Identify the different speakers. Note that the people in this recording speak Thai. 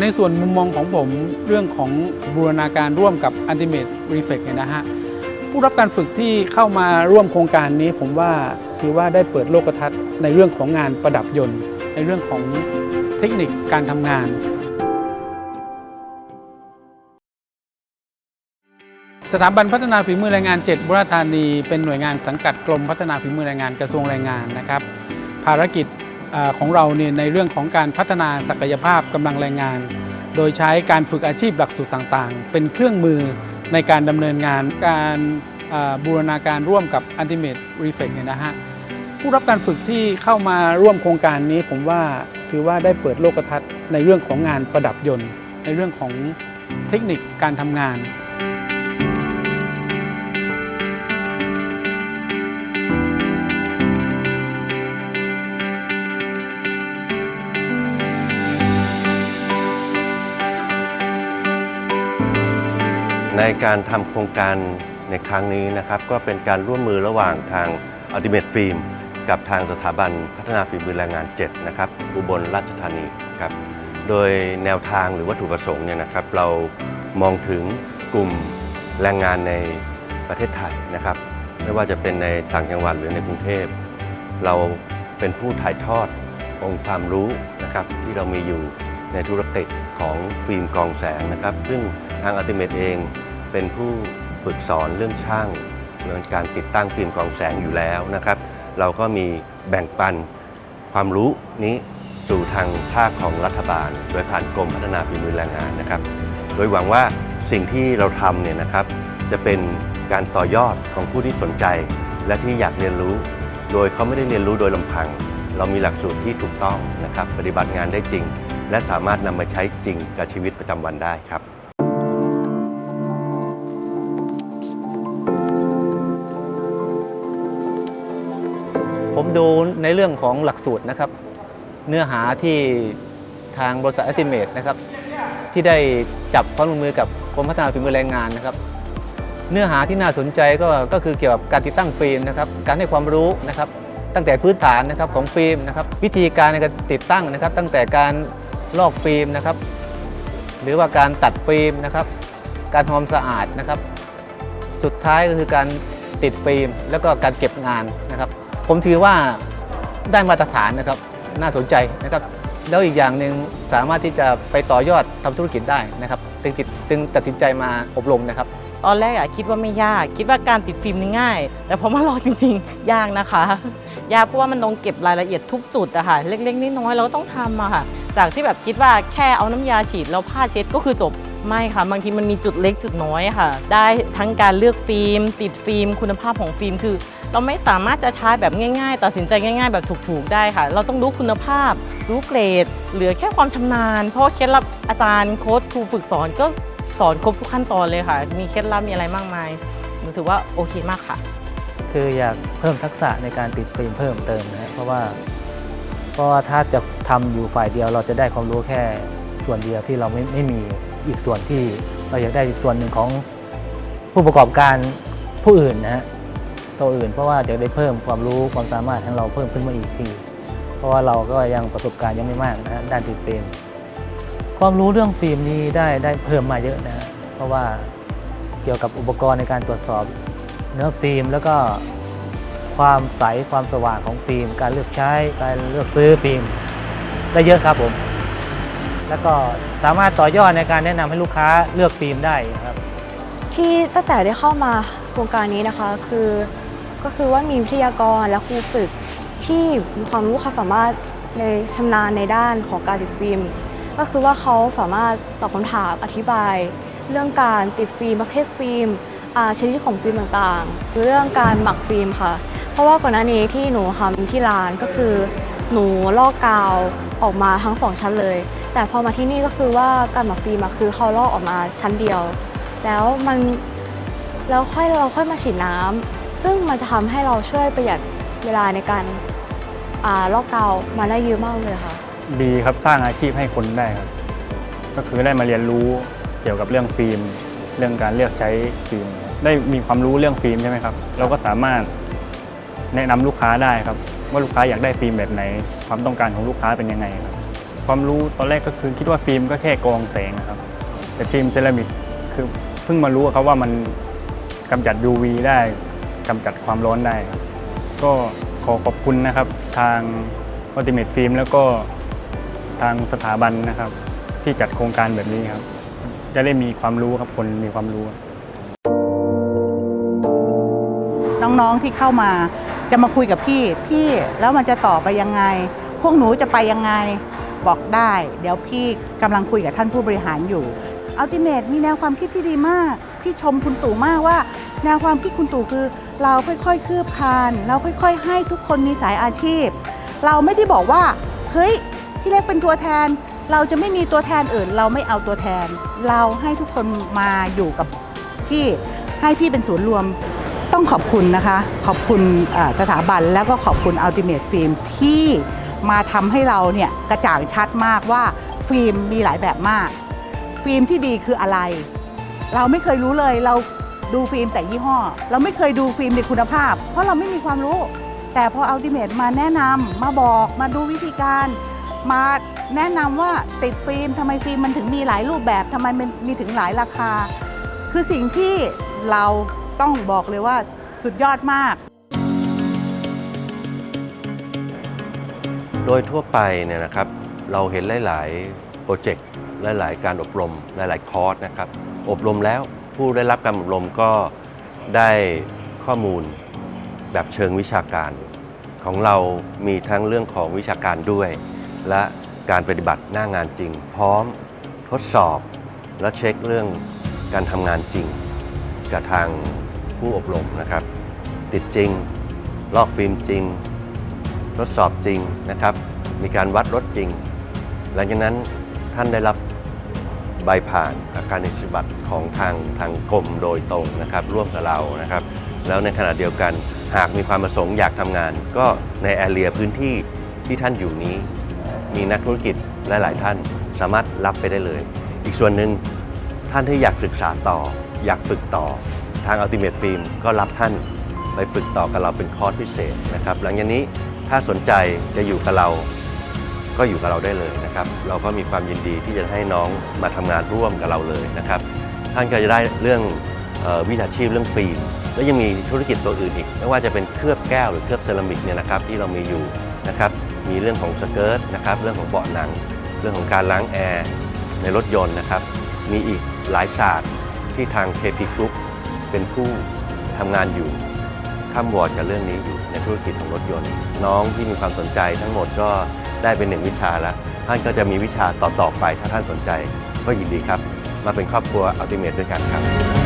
Speaker 1: ในส่วนมุมมองของผมเรื่องของบูรณาการร่วมกับ Ultimate Reflex เนี่ยนะฮะผู้รับการฝึกที่เข้ามาร่วมโครงการนี้ ผมว่าถือว่าได้เปิดโลกทัศน์ในเรื่องของงานประดับยนต์ ในเรื่องของเทคนิคการทำงานสถาบันพัฒนาฝีมือแรงงาน 7 บุรีธานี เป็นหน่วยงานสังกัดกรมพัฒนาฝีมือแรงงานกระทรวงแรงงานนะครับ ภารกิจ ของเราเนี่ยในเรื่องของการพัฒนาศักยภาพกำลังแรงงาน โดยใช้การฝึกอาชีพหลักสูตรต่างๆ เป็นเครื่องมือในการดำเนินงานการบูรณาการร่วมกับ Ultimate Reflex เนี่ยนะฮะผู้รับการฝึกที่เข้ามาร่วมโครงการนี้ผมว่าถือว่าได้เปิดโลกทัศน์ในเรื่องของงานประดับยนต์ ในเรื่องของเทคนิคการทำงาน
Speaker 2: ในการทำโครงการในครั้งนี้นะครับ ก็เป็นการร่วมมือระหว่างทาง Ultimate Film กับทางสถาบันพัฒนาฝีมือแรงงาน 7 นะครับ อุบลราชธานีครับ โดยแนวทางหรือวัตถุประสงค์เนี่ยนะครับ เรามองถึงกลุ่มแรงงานในประเทศไทยนะครับ ไม่ว่าจะเป็นในต่างจังหวัดหรือในกรุงเทพ เราเป็นผู้ถ่ายทอดองค์ความรู้นะครับที่เรามีอยู่ ในธุรกิจของฟิล์มกองแสงนะครับ ซึ่งทางอัลติเม e เองเป็นผู้ฝึกสอนเรื่องช่างเรื่องการติดตั้งฟิล์มกองแสงอยู่แล้วนะครับ เราก็มีแบ่งปันความรู้นี้สู่ทางภาคของรัฐบาล โดยผ่านกรมพัฒนาฝีมือแรงงานนะครับ โดยหวังว่าสิ่งที่เราทำเนี่ยนะครับ จะเป็นการต่อยอดของผู้ที่สนใจ และที่อยากเรียนรู้ โดยเขาไม่ได้เรียนรู้โดยลำพัง เรามีหลักสูตรที่ถูกต้องนะครับ ปฏิบัติงานได้จริง และสามารถนำมาใช้จริงกับชีวิตประจำวันได้ครับ
Speaker 3: ผมดูในเรื่องของหลักสูตรนะครับ เนื้อหาที่ทางบริษัท Estimate นะครับ ที่ได้จับความร่วมมือกับกรมพัฒนาฝีมือแรงงานนะครับ เนื้อหาที่น่าสนใจก็ก็คือเกี่ยวกับการติดตั้งฟิล์มนะครับ การให้ความรู้นะครับ ตั้งแต่พื้นฐานนะครับของฟิล์มนะครับ วิธีการในการติดตั้งนะครับ ตั้งแต่การ ลอกฟิล์มนะครับ หรือว่าการตัดฟิล์มนะครับ การทำความสะอาดนะครับ สุดท้ายก็คือการติดฟิล์ม แล้วก็การเก็บงานนะครับ ผมถือว่าได้มาตรฐานนะครับน่าสนใจนะครับ แล้วอีกอย่างหนึ่งสามารถที่จะไปต่อยอดทำธุรกิจได้นะครับจึงติดจึงตัดสินใจมาอบรมนะครับ
Speaker 4: ตอนแรกอะคิดว่าไม่ยาก คิดว่าการติดฟิล์มนี่ง่าย แต่พอมาลองจริง ๆ ยากนะคะ ยากเพราะว่ามันต้องเก็บรายละเอียดทุกจุดอะค่ะเล็กๆน้อยๆเราต้องทำอะค่ะ จากที่แบบคิดว่าแค่เอาน้ำยาฉีดแล้วผ้าเช็ดก็คือจบไม่ค่ะ บางทีมันมีจุดเล็กจุดน้อยค่ะ ได้ทั้งการเลือกฟิล์ม ติดฟิล์ม คุณภาพของฟิล์มคือ เราไม่สามารถจะใช้แบบง่ายๆ ตัดสินใจง่าย ๆ แบบถูกๆได้ค่ะ เราต้องรู้คุณภาพ รู้เกรด เหลือแค่ความชำนาญ เพราะเคล็ดลับอาจารย์โค้ชครูฝึกสอนก็สอนครบทุกขั้นตอนเลยค่ะ มีเคล็ดลับมีอะไรมากมายหนูถือว่าโอเคมากค่ะ
Speaker 5: คืออยากเพิ่มทักษะในการติดฟิล์มเพิ่มเติมนะเพราะว่า เพราะว่าถ้าจะทำอยู่ฝ่ายเดียวเราจะได้ความรู้แค่ส่วนเดียวที่เราไม่ไม่มีอีกส่วนที่เราอยากได้อีกส่วนหนึ่งของผู้ประกอบการผู้อื่นนะฮะตัวอื่นเพราะว่าจะได้เพิ่มความรู้ความสามารถของเราเพิ่มขึ้นมาอีกที เพราะว่าเราก็ยังประสบการณ์ยังไม่มากนะฮะด้านติดฟิล์มความรู้เรื่องฟิล์มนี้ได้ได้เพิ่มมาเยอะนะฮะเพราะว่าเกี่ยวกับอุปกรณ์ในการตรวจสอบเนื้อฟิล์มแล้วก็ ความใสความสว่างของฟิล์ม การเลือกใช้การเลือกซื้อฟิล์มได้เยอะครับผม แล้วก็สามารถต่อยอดในการแนะนำให้ลูกค้าเลือกฟิล์มได้ครับ
Speaker 6: ที่ตั้งแต่ได้เข้ามาโครงการนี้นะคะคือก็คือว่ามีวิทยากรและครูฝึกที่มีความรู้ความสามารถในชำนาญในด้านของการติดฟิล์ม ก็คือว่าเขาสามารถตอบคำถามอธิบาย เรื่องการติดฟิล์มประเภทฟิล์มชนิดของฟิล์มต่างๆ เรื่องการหมักฟิล์มค่ะ เพราะว่าก่อนหน้านี้ที่หนูทำที่ร้านก็คือ หนูลอกกาวออกมาทั้งสองชั้นเลย แต่พอมาที่นี่ก็คือว่าการหมักฟิล์มอะคือเขาลอกออกมาชั้นเดียว แล้วมันแล้วค่อยเราค่อยมาฉีดน้ำซึ่งมันจะทำให้เราช่วยประหยัดเวลาในการอ่าลอกกาวมาได้เยอะมากเลยค่ะ
Speaker 7: ดีครับสร้างอาชีพให้คนได้ครับ ก็คือได้มาเรียนรู้เกี่ยวกับเรื่องฟิล์ม เรื่องการเลือกใช้ฟิล์ม ได้มีความรู้เรื่องฟิล์มใช่ไหมครับ เราก็สามารถ แนะนำลูกค้าได้ครับ ว่าลูกค้าอยากได้ฟิล์มแบบไหน ความต้องการของลูกค้าเป็นยังไงครับความรู้ตอนแรกก็คือคิดว่าฟิล์มก็แค่กองแสงนะครับ แต่ฟิล์มเซรามิกคือเพิ่งมารู้ครับว่ามันกำจัด UV ได้กำจัดความร้อนได้ครับก็ขอขอบคุณนะครับทาง Ultimate Film แล้วก็ทางสถาบันนะครับ ที่จัดโครงการแบบนี้ครับ จะได้มีความรู้ครับคนมีความรู้
Speaker 8: น้องๆที่เข้ามา จะมาคุยกับพี่ พี่แล้วมันจะต่อไปยังไง พวกหนูจะไปยังไงบอกได้ เดี๋ยวพี่กำลังคุยกับท่านผู้บริหารอยู่อัลติเม e มีแนวความคิดที่ดีมาก พี่ชมคุณตู่มากว่า แนวความคิดคุณตู่คือ เราค่อยๆคืบคลาน เราค่อยๆ ให้ทุกคนมีสายอาชีพ เราไม่ได้บอกว่า เฮ้ยพี่เล็กเป็นตัวแทน เราจะไม่มีตัวแทนอื่น เราไม่เอาตัวแทน เราให้ทุกคนมาอยู่กับพี่ให้พี่เป็นศูนย์รวม ต้องขอบคุณนะคะ ขอบคุณสถาบันแล้วก็ขอบคุณ Ultimate Film ที่มาทำให้เราเนี่ยกระจ่างชัดมากว่าฟิล์มมีหลายแบบมาก ฟิล์มที่ดีคืออะไร เราไม่เคยรู้เลยเราดูฟิล์มแต่ยี่ห้อ เราไม่เคยดูฟิล์มในคุณภาพ เพราะเราไม่มีความรู้ แต่พอ Ultimate มาแนะนำมาบอกมาดูวิธีการมาแนะนำว่าติดฟิล์มทำไมฟิล์มมันถึงมีหลายรูปแบบทำไมมันมีถึงหลายราคา คือสิ่งที่เรา ต้องบอกเลยว่าสุดยอดมาก
Speaker 2: โดยทั่วไปเนี่ยนะครับเราเห็นหลาย ๆ โปรเจกต์หลาย ๆ การอบรมหลาย ๆ คอร์สนะครับ อบรมแล้วผู้ได้รับการอบรมก็ได้ข้อมูลแบบเชิงวิชาการ ของเรามีทั้งเรื่องของวิชาการด้วย และการปฏิบัติหน้างานจริง พร้อมทดสอบและเช็คเรื่องการทำงานจริง กับทาง ผู้อบรมนะครับ ติดจริง ลอกฟิล์มจริง ทดสอบจริงนะครับ มีการวัดรถจริง หลังจากนั้นท่านได้รับใบผ่านการนิสิบัตรของทางทางกรมโดยตรงนะครับ ร่วมกับเรานะครับ แล้วในขณะเดียวกันหากมีความประสงค์อยากทำงาน ก็ในแอเรียพื้นที่ที่ท่านอยู่นี้ มีนักธุรกิจหลาย ๆ ท่านสามารถรับไปได้เลย อีกส่วนหนึ่งท่านที่อยากศึกษาต่อ อยากฝึกต่อ ทาง Ultimate Film ก็รับท่านไปฝึกต่อกับเราเป็นคอร์สพิเศษนะครับ หลังจากนี้ถ้าสนใจจะอยู่กับเราก็อยู่กับเราได้เลยนะครับ เราก็มีความยินดีที่จะให้น้องมาทำงานร่วมกับเราเลยนะครับ ท่านก็จะได้เรื่องออวิชาชีพเรื่องฟิล์มแล้วยังมีธุรกิจตัวอื่นอีก ไม่ว่าจะเป็นเคลือบแก้วหรือเคลือบเซรามิกเนี่ยนะครับที่เรามีอยู่นะครับ มีเรื่องของสเกิร์ตนะครับ เรื่องของเบาะหนัง เรื่องของการล้างแอร์ในรถยนต์นะครับ มีอีกหลายศาสตร์ที่ทาง KP Group เป็นผู้ทำงานอยู่ข้ามวอร์ดกับเรื่องนี้อยู่ในธุรกิจของรถยนต์ น้องที่มีความสนใจทั้งหมดก็ได้เป็นหนึ่งวิชาแล้วท่านก็จะมีวิชาต่อๆไปถ้าท่านสนใจ ก็ยินดีครับ มาเป็นครอบครัวอัลติเมทด้วยกันครับ